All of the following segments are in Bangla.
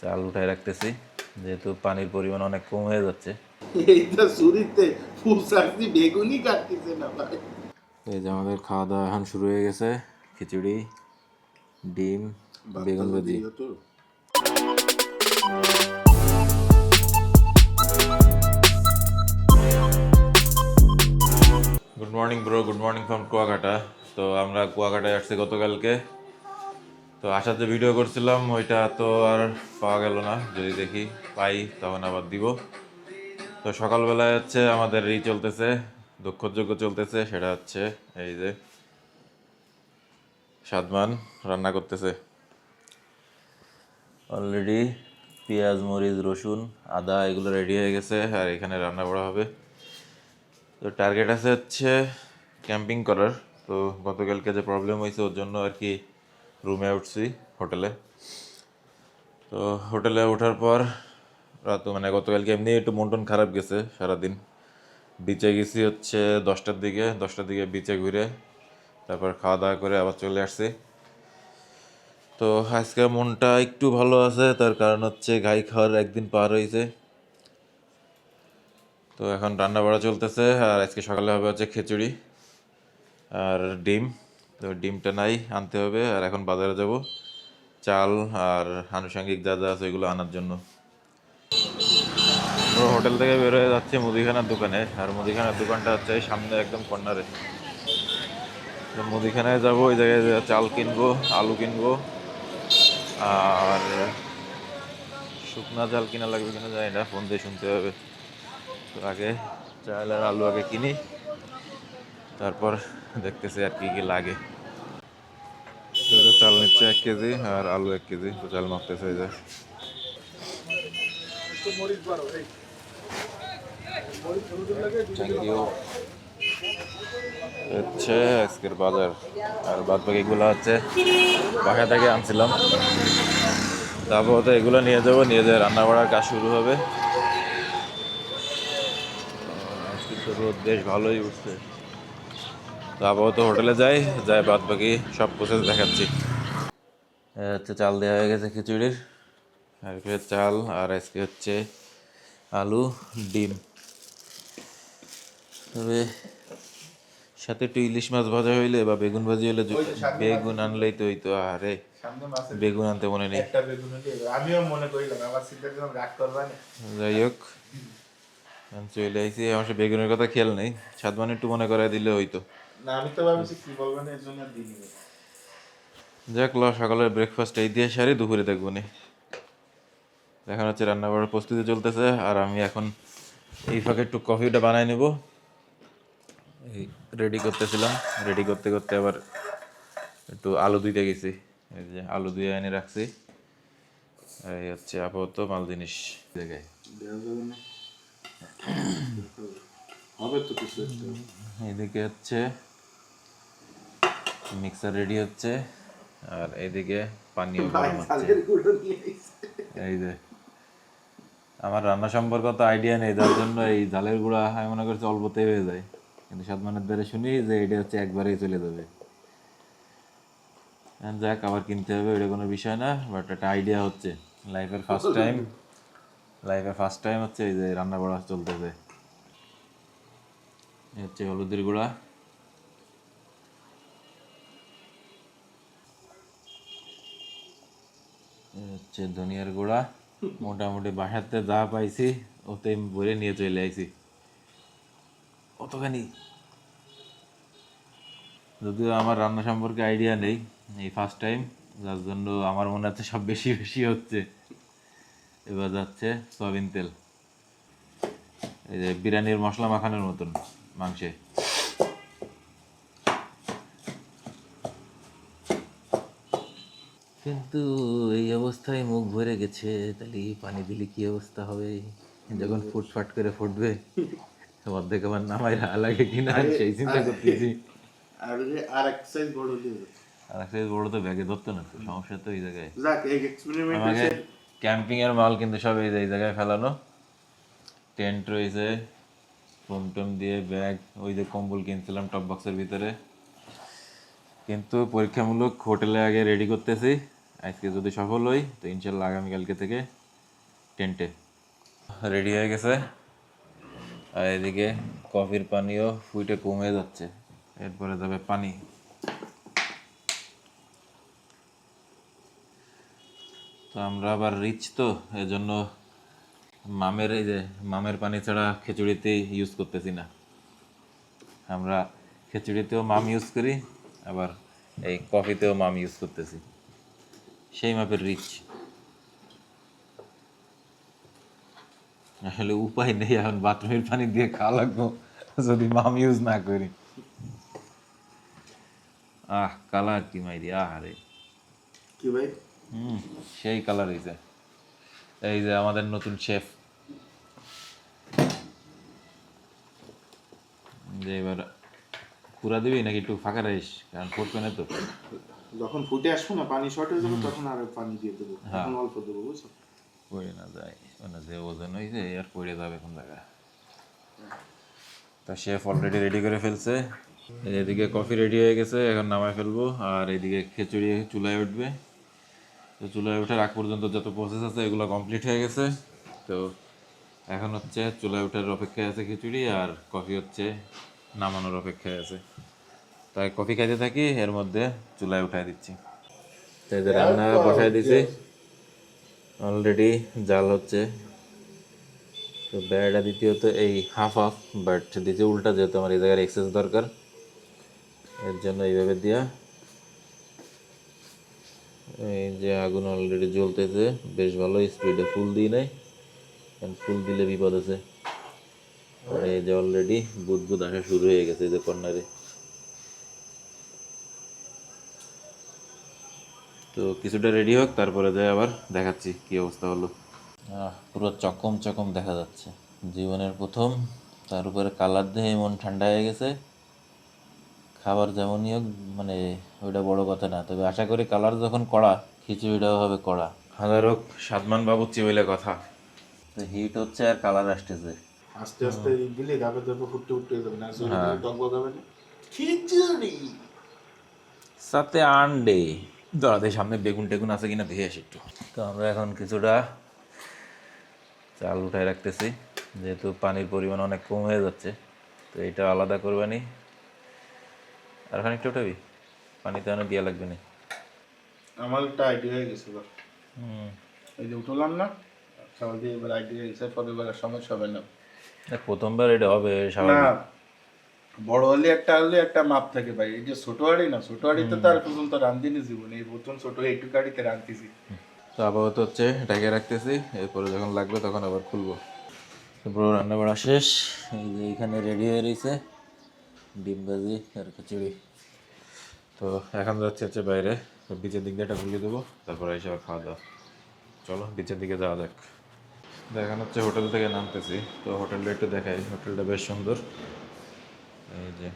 চাল উঠায় রাখতেছি। যেহেতু পানির পরিমাণ অনেক কম হয়ে যাচ্ছে। এইটা শুরুতে ফুল সার্জি বেগুনি কাটতেছে না ভাই। এই যে আমাদের খাওয়া দাওয়া এখন শুরু হয়ে গেছে। খিচুড়ি ডিম বেগুন ভাজি। Good morning bro good morning from Kuakata তো আমরা কুয়াকাটায় আসছি গতকালকে। তো আসার যে ভিডিও করছিলাম, ওইটা তো আর পাওয়া গেল না। যদি দেখি পাই, তখন আবার দিব। তো সকালবেলায় হচ্ছে আমাদের ই চলতেছে দক্ষযজ্ঞ চলতেছে, সেটা হচ্ছে এই যে সাদমান রান্না করতেছে। অলরেডি পেঁয়াজ, মরিচ, রসুন, আদা, এগুলো রেডি হয়ে গেছে, আর এখানে রান্না করা হবে। তো টার্গেট আছে হচ্ছে ক্যাম্পিং করার। তো গতকালকে যে প্রবলেম হয়েছে, ওর জন্য আর কি রুমে উঠছি হোটেলে। তো হোটেলে ওঠার পর রাত মানে গতকালকে এমনি একটু মন টন খারাপ গেছে সারাদিন। বিচে গেছি হচ্ছে দশটার দিকে দশটার দিকে বিচে ঘুরে তারপর খাওয়া দাওয়া করে আবার চলে আসছি। তো আজকে মনটা একটু ভালো আছে, তার কারণ হচ্ছে গাই খাওয়ার একদিন পার হয়েছে। তো এখন রান্না বাড়া চলতেছে, আর আজকে সকালে হবে হচ্ছে খিচুড়ি আর ডিম। তো ডিমটা নাই, আনতে হবে, আর এখন বাজারে যাব। চাল আর আনুষঙ্গিক যা যা আছে ওইগুলো আনার জন্য। হোটেল থেকে বের হয়ে যাচ্ছে মুদিখানার দোকানে, আর মুদিখানার দোকানটা হচ্ছে সামনে একদম কর্নারে। তো মুদিখানায় যাব ওই জায়গায় চাল কিনবো, আলু কিনবো, আর শুকনা চাল কিনা লাগবে কিনা জানি না, ফোন দিয়ে শুনতে হবে। তো আগে চাল আর আলু আগে কিনি, তারপর দেখতেছি আর কি কি লাগে। চাল নিচ্ছে এক কেজি আর আলু এক কেজি তো চাল মাপতেছে এই যে। থ্যাংক ইউ হচ্ছে আজকের বাজার। আর বাদ বাকিগুলো হচ্ছে বাসা থেকে আনছিলাম। তারপর তো এগুলো নিয়ে যাব নিয়ে যেয়ে রান্না করার কাজ শুরু হবে। আজকে তো রোদ বেশ ভালোই উঠছে। তো আপাতত হোটেলে যাই যাই বাদ বাকি সব প্রসেস দেখাচ্ছি। হচ্ছে চাল দেওয়া হয়ে গেছে খিচুড়ির। আর কি চাল আর আজকে হচ্ছে আলু ডিম। তবে সাথে একটু ইলিশ মাছ ভাজা হইলে বা বেগুন ভাজি হইলে বেগুন আনলেই তো হইতো আরে বেগুন আনতে মনে নেই। একটা বেগুন হলে আমিও মনে করিলাম আমার চিন্তা রাগ করবা যাই হোক চলে আইসি আমার সে বেগুনের কথা খেয়াল নেই। সাত মানে একটু মনে করাই দিলে হইতো। না আমি তো ভাবছি কি বলব এর জন্য আর যাক ল সকালের ব্রেকফাস্ট এই দিয়ে সারি দুপুরে দেখব নি। এখন হচ্ছে রান্না প্রস্তুতি চলতেছে আর আমি এখন এই ফাঁকে একটু কফিটা বানাই নেব। এই রেডি করতেছিলাম রেডি করতে করতে আবার একটু আলু দিতে গেছি। এই যে আলু দিয়ে এনে রাখছি। এই হচ্ছে আপাতত মাল জিনিস জায়গায় হবে তো কিছু এদিকে হচ্ছে মিক্সার রেডি হচ্ছে। আর এইদিকে পানীয় গরম হচ্ছে। এই যে আমার রান্না সম্পর্কে তো আইডিয়া নেই যার জন্য এই জালের গুঁড়া আমি মনে করছি অল্পতেই হয়ে যায়। কিন্তু সাদমানের দ্বারা শুনি যে এটা হচ্ছে একবারেই চলে যাবে। যাক আবার কিনতে হবে ওইটা কোনো বিষয় না বাট একটা আইডিয়া হচ্ছে। লাইফের ফার্স্ট টাইম লাইফের ফার্স্ট টাইম হচ্ছে এই যে রান্না করা চলতেছে। এই হচ্ছে হলুদের গুঁড়া। হচ্ছে ধনিয়ার গুঁড়া। মোটামুটি বাসাতে যা পাইছি ওতে বলে নিয়ে চলে আইছি। কতখানি যদিও আমার রান্না সম্পর্কে আইডিয়া নেই এই ফার্স্ট টাইম যার জন্য আমার মনে হচ্ছে সব বেশি বেশি হচ্ছে। এবার যাচ্ছে সয়াবিন তেল। এই যে বিরিয়ানির মশলা মাখানোর মতন মাংসে। কিন্তু এই অবস্থায় মুখ ভরে গেছে তাহলে পানি দিলে কি অবস্থা হবে? যখন ফুটফাট করে ফুটবে অর্ধেক আমার নামাই লাগে কিনা সেই চিন্তা করতেছি। আর যে আর এক সাইজ বড় তো ব্যাগে ধরতো না সমস্যা তো এই জায়গায়। আমাকে ক্যাম্পিং এর মাল কিন্তু সব এই জায়গায় ফেলানো। টেন্ট রয়েছে দিয়ে ব্যাগ ওই যে কম্বল কিনছিলাম টপ বক্সের ভিতরে। কিন্তু পরীক্ষামূলক হোটেলে আগে রেডি করতেছি। আজকে যদি সফল হই, তো ইনশাল্লাহ আগামীকালকে থেকে টেন্টে। রেডি হয়ে গেছে। আর এদিকে কফির পানিও ফুইটে কমে যাচ্ছে। এরপরে যাবে পানি। তো আমরা আবার রিচ তো, এজন্য মামের এই যে, মামের পানি ছাড়া খিচুড়িতে ইউজ করতেছি না। আমরা খিচুড়িতেও মাম ইউজ করি, আবার এই কফিতেও মাম ইউজ করতেছি। সেই মাপের রিচ আসলে উপায় নেই এখন বাথরুমের পানি দিয়ে খাওয়া লাগবো যদি মাম ইউজ না করি। আহ কালার কি মাইরি আহারে। কি ভাই? হুম সেই কালার হয়েছে এই যে আমাদের নতুন শেফ যে এবার পুরা দিবি নাকি একটু ফাঁকা রাখিস কারণ ফুটবে না তো। যখন ফুটে আসব না পানি শর্ট হয়ে যাবে তখন আর পানি দিয়ে দেবো। হ্যাঁ। এখন অল্প দেবো বুঝছ? পড়ে না যায় মানে যে ওজন হয়েছে আর পড়ে যাবে কোন জায়গায় তা শেফ অলরেডি রেডি করে ফেলছে। এদিকে কফি রেডি হয়ে গেছে এখন নামায় ফেলব। আর এদিকে খিচুড়ি চুলায় উঠবে। তো চুলায় ওঠার আগ পর্যন্ত যত প্রসেস আছে এগুলো কমপ্লিট হয়ে গেছে। তো এখন হচ্ছে চুলায় ওঠার অপেক্ষায় আছে খিচুড়ি আর কফি হচ্ছে নামানোর অপেক্ষায় আছে। তাই কফি খাইতে থাকি এর মধ্যে চুলায় উঠাই দিচ্ছি। তো এই যে রান্না বসায় দিছি। অলরেডি জাল হচ্ছে। তো বেড়াটা দ্বিতীয়ত এই হাফ হাফ বাট দিতে উল্টা যেহেতু আমার এই জায়গার এক্সেস দরকার। এর জন্য এইভাবে দিয়া এই যে আগুন অলরেডি জ্বলতেছে বেশ ভালো স্পিডে ফুল দিই নাই। কারণ ফুল দিলে বিপদ আছে। আর এই যে অলরেডি বুদবুদ আসা শুরু হয়ে গেছে এই যে কর্নারে। তো কিছুটা রেডি হোক তারপরে যাই আবার দেখাচ্ছি কি অবস্থা হলো। পুরো চকম চকম দেখা যাচ্ছে। জীবনের প্রথম তার উপরে কালার দেখে মন ঠান্ডা হয়ে গেছে। খাবার যেমনই হোক মানে ওইটা বড় কথা না তবে আশা করি কালার যখন কড়া খিচুড়িটাও হবে কড়া। হাজার হোক সাতমান বাবুচ্ছি বলে কথা। তো হিট হচ্ছে আর কালার আসতেছে। আস্তে আস্তে দিলে ধাপে ধাপে ফুটতে ফুটতে যাবে না টক না। খিচুড়ি! সাথে আন্ডে। দাঁড়াতে সামনে বেগুন টেগুন আছে কিনা দেখে আসি একটু। তো আমরা এখন কিছুটা চাল উঠায় রাখতেছি যেহেতু পানির পরিমাণ অনেক কম হয়ে যাচ্ছে তো এটা আলাদা করবানি আর খানিকটা উঠাবি? পানিতে অনেক দিয়া লাগবে না। আমার একটা আইডিয়া হয়ে গেছে হুম। এই যে উঠলাম না চাল দিয়ে এবার আইডিয়া হয়ে গেছে পরে এবার আর সমস্যা হবে না। প্রথমবার এটা হবে না স্বাভাবিক। বড় হলে একটা হলে একটা মাপ থাকে ভাই। এই যে ছোট হাড়ি না ছোট হাড়িতে তো আর পর্যন্ত রান্ধিনি জীবনে এই প্রথম ছোট এইটুকু হাড়িতে রান্ধিছি তো আপাতত হচ্ছে ঢেকে রাখতেছি এরপরে যখন লাগবে তখন আবার খুলবো। পুরো রান্না বাড়া শেষ এই যে এখানে রেডি হয়ে রয়েছে ডিম ভাজি আর খিচুড়ি। তো এখন যাচ্ছে হচ্ছে বাইরে বিচের দিক দিয়ে একটা ঘুরিয়ে দেবো তারপরে এসে আবার খাওয়া দাওয়া। চলো বিচের দিকে যাওয়া যাক। দেখানো হচ্ছে হোটেল থেকে নামতেছি তো হোটেলটা একটু দেখাই হোটেলটা বেশ সুন্দর। এই যে,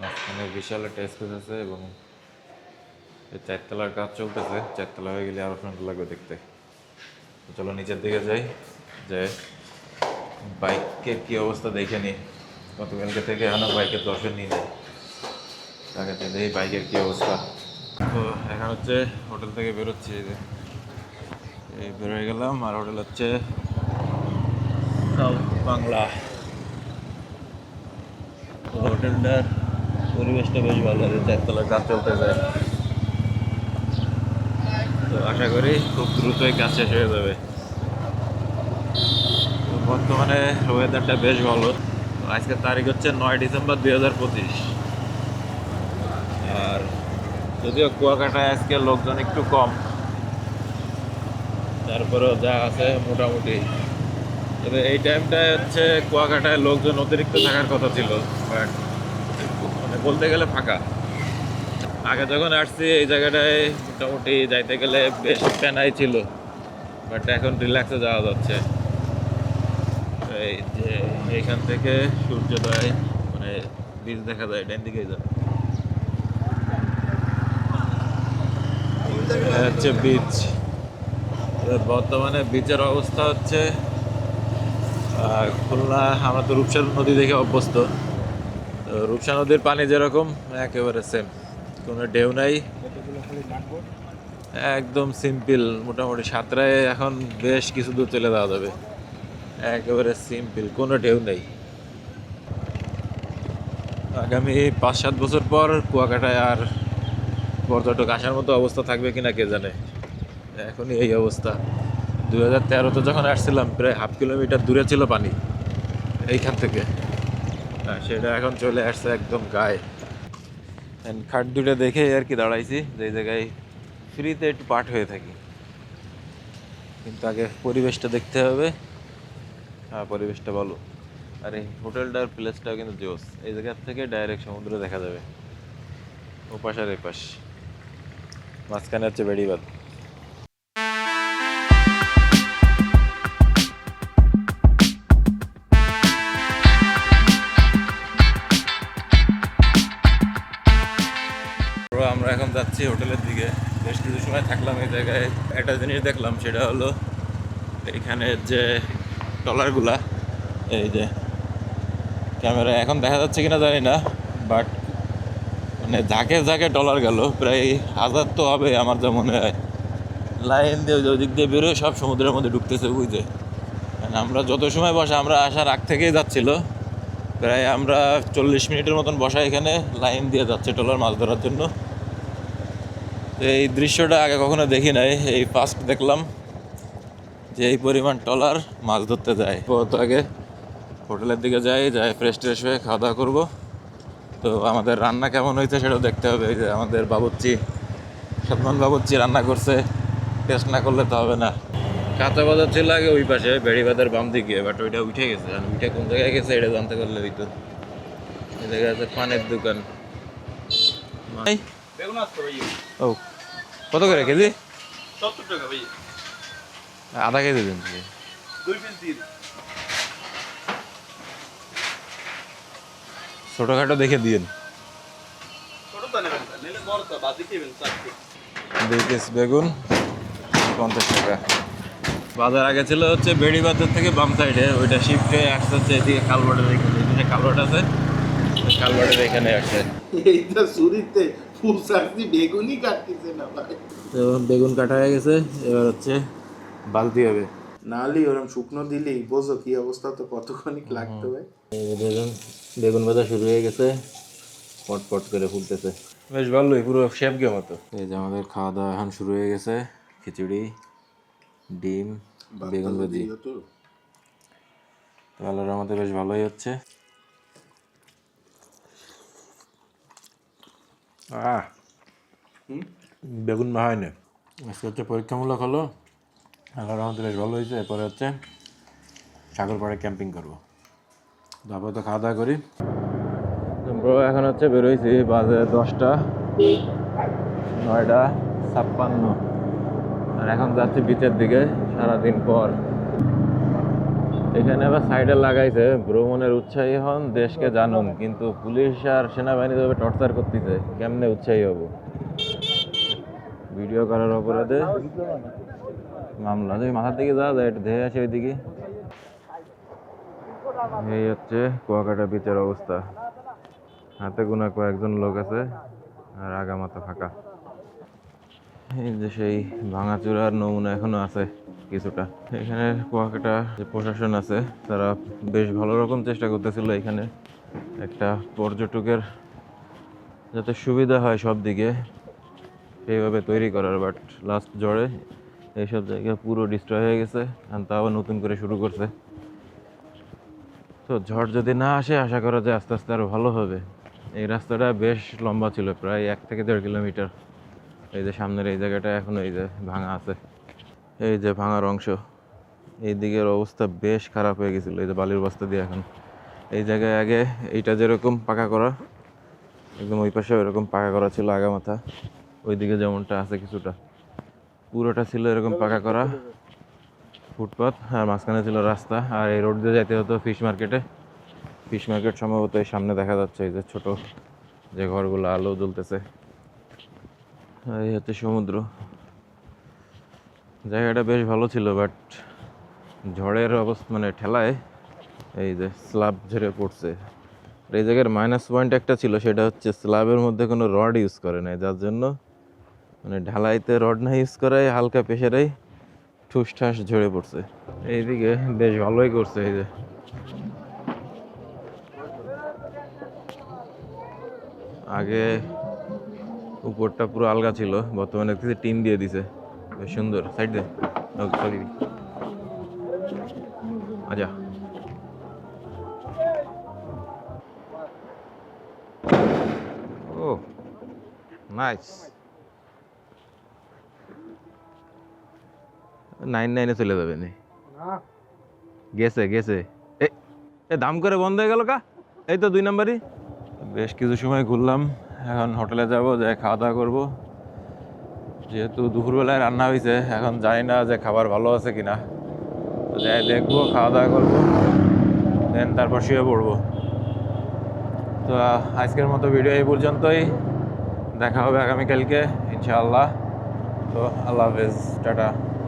মাঝখানে বিশাল একটা স্পেস আছে এবং এই চারতলার কাজ চলতেছে। চারতলা হয়ে গেলে আরও সুন্দর লাগবে দেখতে। চলো নিচের দিকে যাই, যে বাইকের কি অবস্থা দেখে নি। গতকালকে থেকে এখনও বাইকের দর্শন নিয়ে নেই। তাকে দেখি বাইকের কি অবস্থা। তো এখন হচ্ছে হোটেল থেকে বেরোচ্ছি যে। এই বেরোয় গেলাম, আর হোটেল হচ্ছে সাউথ বাংলা। হোটেলটার পরিবেশটা বেশ ভালো লাগে চারতলার কাজ চলতেছে তো আশা করি খুব দ্রুতই কাজ শেষ হয়ে যাবে। বর্তমানে ওয়েদারটা বেশ ভালো। আজকের তারিখ হচ্ছে নয় ডিসেম্বর দুই হাজার পঁচিশ। আর যদিও কুয়াকাটায় আজকে লোকজন একটু কম, তারপরেও যা আছে মোটামুটি। তবে এই টাইমটায় হচ্ছে কুয়াকাটায় লোকজন অতিরিক্ত থাকার কথা ছিল। বাট মানে বলতে গেলে ফাঁকা। আগে যখন আসছি, এই জায়গাটায় মোটামুটি যাইতে গেলে বেশ প্যানাই ছিল বাট এখন রিল্যাক্সে যাওয়া যাচ্ছে। এই যে এইখান থেকে সূর্যোদয় মানে বীজ দেখা যায়, ডান দিকেই যাবে হচ্ছে বিচ বর্তমানে বিচের অবস্থা হচ্ছে খুলনা, আমরা তো রূপসা নদী দেখে অভ্যস্ত। রূপসা নদীর পানি যেরকম, একেবারে সেম কোনো ঢেউ নাই। একদম সিম্পল মোটামুটি সাঁতরায় এখন বেশ কিছু দূর চলে যাওয়া যাবে। একেবারে সিম্পল কোনো ঢেউ নেই। আগামী পাঁচ সাত বছর পর কুয়াকাটায় আর পর্যটক আসার মতো অবস্থা থাকবে কিনা কে জানে। এখনই এই অবস্থা। দু হাজার তেরোতে যখন আসছিলাম, প্রায় হাফ কিলোমিটার দূরে ছিল পানি, এইখান থেকে। সেটা এখন চলে আসছে একদম গায়ে। খাট দুটো দেখে আর কি দাঁড়াইছি, যে জায়গায় ফ্রিতে একটু পাঠ হয়ে থাকি। কিন্তু আগে পরিবেশটা দেখতে হবে। হ্যাঁ পরিবেশটা ভালো। আর এই হোটেলটার প্লেসটাও কিন্তু জোস। এই জায়গার থেকে ডাইরেক্ট সমুদ্র দেখা যাবে। ও পাশ আর এই পাশ মাঝখানে হচ্ছে বেড়িবাদ যাচ্ছি হোটেলের দিকে। বেশ কিছু সময় থাকলাম এই জায়গায়। একটা জিনিস দেখলাম, সেটা হলো এখানে যে টলারগুলা এই যে ক্যামেরা এখন দেখা যাচ্ছে কিনা জানি না, বাট মানে ঝাঁকে ঝাঁকে ডলার গেল। প্রায় হাজার তো হবে আমার যা মনে হয়। লাইন দিয়ে ওই দিক দিয়ে বেরোয় সব সমুদ্রের মধ্যে ঢুকতেছে বুঝতে মানে আমরা যত সময় বসা, আমরা আসার আগ থেকেই যাচ্ছিল। প্রায় আমরা চল্লিশ মিনিটের মতন বসা এখানে, লাইন দিয়ে যাচ্ছে টলার মাছ ধরার জন্য। তো এই দৃশ্যটা আগে কখনো দেখি নাই। এই ফার্স্ট দেখলাম যে এই পরিমাণ টলার মাছ ধরতে যায়। তো আগে হোটেলের দিকে যাই যাই ফ্রেশ ট্রেশ হয়ে খাওয়া দাওয়া করব। তো আমাদের রান্না কেমন হয়েছে সেটাও দেখতে হবে। যে আমাদের বাবুচ্চি সদমান বাবুচ্চি রান্না করছে। টেস্ট না করলে তো হবে না। কাঁচা বাজার ছিল আগে ওই পাশে বেড়ি বেড়িবাজার বাম দিকে বাট ওইটা উঠে গেছে। আর উঠে কোন জায়গায় গেছে এটা জানতে পারলে হইতো এই জায়গায় আছে পানের দোকান। ও। কত করে কেজি? সত্তর টাকা ভাই। আধা কেজি দিন। দুই পিস দিন। ছোটোখাটো দেখে দিন দুই পিস বেগুন পঞ্চাশ টাকা। বাজার আগে ছিল হচ্ছে বেড়ি বাজার থেকে বাম সাইডে ওইটা শিফট হয়ে আসতে হচ্ছে এদিকে কালবাটের এখানে কালবাট আছে। কালবাটের এখানে আসছে। এইটা সার্জি বেগুনই কাটতেছে না বেগুন কাটা হয়ে গেছে এবার হচ্ছে বালতি হবে। নালি ওরম শুকনো দিলেই বোঝো কি অবস্থা তো কতক্ষণিক লাগতে যে বেগুন বেগুন ভাজা শুরু হয়ে গেছে পট পট করে ফুলতেছে। বেশ ভালোই পুরো শেপকে মতো। এই যে আমাদের খাওয়া দাওয়া এখন শুরু হয়ে গেছে খিচুড়ি ডিম বেগুন ভাজি। তো। তো আল্লাহর আমাদের বেশ ভালোই হচ্ছে। আহ বেগুন মা হয়নি আজকে হচ্ছে পরীক্ষামূলক হলো। আল্লাহর আমাদের বেশ ভালো হয়েছে এরপরে হচ্ছে সাগরপাড়ে ক্যাম্পিং করব। তারপরে তো খাওয়া দাওয়া করি। এখন হচ্ছে বেরোইছি বাজে দশটা নয়টা ছাপ্পান্ন। আর এখন যাচ্ছি বিচের দিকে সারাদিন পর। এখানে আবার সাইডে লাগাইছে। ভ্রমণের উৎসাহী হন, দেশকে জানুন। কিন্তু পুলিশ আর সেনাবাহিনী তবে টর্চার করতেছে। কেমনে উৎসাহী হব? ভিডিও করার অপরাধে মামলা। যদি মাথার দিকে যাওয়া যায়, একটু ধেয়ে আসে ওইদিকে। এই হচ্ছে কুয়াকাটা বিচের অবস্থা। হাতে গোনা কয়েকজন লোক আছে, আর আগামাথা ফাঁকা। এই যে সেই ভাঙাচুরার নমুনা এখনও আছে। কিছুটা। এখানে কুয়াকাটা যে প্রশাসন আছে, তারা বেশ ভালো রকম চেষ্টা করতেছিল এখানে। একটা পর্যটকের যাতে সুবিধা হয় সব দিকে, সেইভাবে তৈরি করার বাট লাস্ট ঝড়ে এইসব জায়গা পুরো ডিস্ট্রয় হয়ে গেছে আর তাও নতুন করে শুরু করছে। তো ঝড় যদি না আসে, আশা করা যায় আস্তে আস্তে আরও ভালো হবে। এই রাস্তাটা বেশ লম্বা ছিল, প্রায় এক থেকে দেড় কিলোমিটার। এই যে সামনের এই জায়গাটা এখন এই যে ভাঙা আছে। এই যে ভাঙার অংশ, এই দিকের অবস্থা বেশ খারাপ হয়ে গেছিল, এই যে বালির বস্তা দিয়ে এখন। এই জায়গায় আগে এইটা যেরকম পাকা করা, একদম ওই পাশে এরকম পাকা করা ছিল আগামাথা, ওইদিকে যেমনটা আছে কিছুটা। পুরোটা ছিল এরকম পাকা করা ফুটপাথ আর মাঝখানে ছিল রাস্তা, আর এই রোড দিয়ে যেতে হতো ফিশ মার্কেটে। ফিশ মার্কেট সম্ভবত এই সামনে দেখা যাচ্ছে, এই যে ছোট যে ঘরগুলো আলো জ্বলতেছে। এই হচ্ছে সমুদ্র। জায়গাটা বেশ ভালো ছিল বাট ঝড়ের অবস্থা মানে ঠেলায় এই যে স্ল্যাব ঝরে পড়ছে। এই জায়গার মাইনাস পয়েন্ট একটা ছিল, সেটা হচ্ছে স্ল্যাবের মধ্যে কোনো রড ইউজ করে নাই, যার জন্য মানে ঢালাইতে রড না ইউজ করায় হালকা প্রেশারেই ঠুস ঠাস ঝরে পড়ছে। এইদিকে বেশ ভালোই করছে, এই যে। আগে উপরটা পুরো আলগা ছিল, বর্তমানে টিন দিয়ে দিছে। বেশ সুন্দর সাইড দে। সরি আচ্ছা। ও নাইস নাইন নাইনে চলে যাবে নি। গেছে গেছে। এ এ দাম করে বন্ধ হয়ে গেল কা? এই তো দুই নাম্বারই। বেশ কিছু সময় ঘুরলাম এখন হোটেলে যাব যাই খাওয়া দাওয়া করব। যেহেতু দুপুরবেলায় রান্না হয়েছে, এখন জানি না যে খাবার ভালো আছে কিনা। তো যাই দেখব খাওয়া দাওয়া করব, দেন তারপর শুয়ে পড়ব। তো, আজকের মতো ভিডিও এই পর্যন্তই। দেখা হবে আগামীকালকে, ইনশাআল্লাহ। তো, আল্লাহ হাফেজ, টাটা।